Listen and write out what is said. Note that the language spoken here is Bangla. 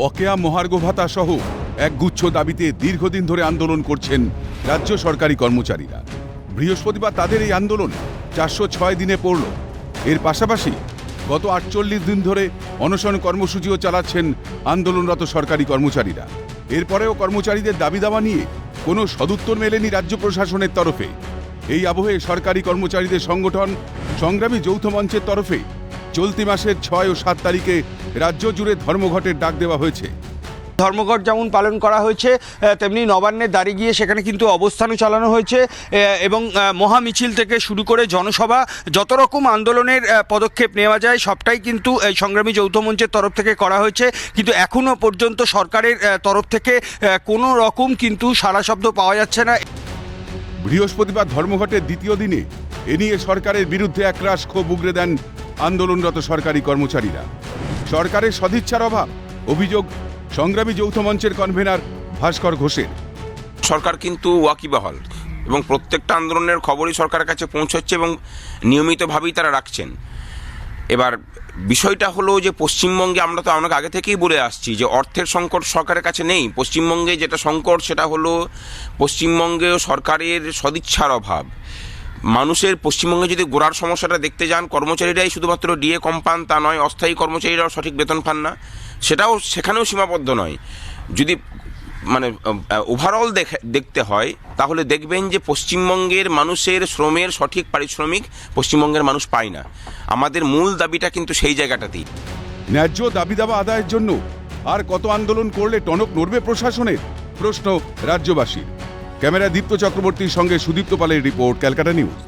বকেয়া মহার্ঘ ভাতা সহ এক গুচ্ছ দাবিতে দীর্ঘদিন ধরে আন্দোলন করছেন রাজ্য সরকারি কর্মচারীরা। বৃহস্পতিবার তাদের এই আন্দোলন চারশো ছয় দিনে পড়ল। এর পাশাপাশি গত আটচল্লিশ দিন ধরে অনশন কর্মসূচিও চালাচ্ছেন আন্দোলনরত সরকারি কর্মচারীরা। এরপরেও কর্মচারীদের দাবি দাওয়া নিয়ে কোনো সদুত্তর মেলেনি রাজ্য প্রশাসনের তরফে। এই আবহে সরকারি কর্মচারীদের সংগঠন সংগ্রামী যৌথ মঞ্চের তরফে চলতি মাসের ছয় ও সাত তারিখে রাজ্য জুড়ে ধর্মঘটের ডাক দেওয়া হয়েছে। ধর্মঘট যেমন পালন করা হয়েছে তেমনি নবান্নের দাঁড়ি গিয়ে সেখানে কিন্তু অবস্থানও চালানো হয়েছে এবং মহামিছিল থেকে শুরু করে জনসভা যত রকম আন্দোলনের পদক্ষেপ নেওয়া যায় সবটাই কিন্তু এই সংগ্রামী যৌথ মঞ্চের তরফ থেকে করা হয়েছে। কিন্তু এখনও পর্যন্ত সরকারের তরফ থেকে কোনো রকম কিন্তু সারা শব্দ পাওয়া যাচ্ছে না। বৃহস্পতিবার ধর্মঘটের দ্বিতীয় দিনে এ নিয়ে সরকারের বিরুদ্ধে একরাশ ক্ষোভ উগরে দেন আন্দোলনরত সরকারি কর্মচারীরা। সরকারের সদিচ্ছার অভাব, অভিযোগ, সংগ্রামী যৌথ মঞ্চের কনভেনার ভাস্কর ঘোষের। সরকার কিন্তু ওয়াকিবহাল এবং প্রত্যেকটা আন্দোলনের খবরই সরকারের কাছে পৌঁছচ্ছে এবং নিয়মিতভাবেই তারা রাখছেন। এবার বিষয়টা হলো যে পশ্চিমবঙ্গে আমরা তো অনেক আগে থেকেই বলে আসছি যে অর্থের সংকট সরকারের কাছে নেই। পশ্চিমবঙ্গে যেটা সংকট সেটা হলো পশ্চিমবঙ্গে সরকারের সদিচ্ছার অভাব। মানুষের পশ্চিমবঙ্গে যদি গোড়ার সমস্যাটা দেখতে যান, কর্মচারীরাই শুধুমাত্র ডিএ কম পান তা নয়, অস্থায়ী কর্মচারীরাও সঠিক বেতন পান না। সেটাও সেখানেও সীমাবদ্ধ নয়। যদি মানে ওভারঅল দেখতে হয়, তাহলে দেখবেন যে পশ্চিমবঙ্গের মানুষের শ্রমের সঠিক পারিশ্রমিক পশ্চিমবঙ্গের মানুষ পায় না। আমাদের মূল দাবিটা কিন্তু সেই জায়গাটাতেই। ন্যায্য দাবি দাবা আদায়ের জন্য আর কত আন্দোলন করলে টনক নড়বে প্রশাসনের? প্রশ্ন রাজ্যবাসীর। ক্যামেরা দীপ্ত চক্রবর্তীর সঙ্গে সুদীপ্ত পালের রিপোর্ট ক্যালকাটা নিউজ।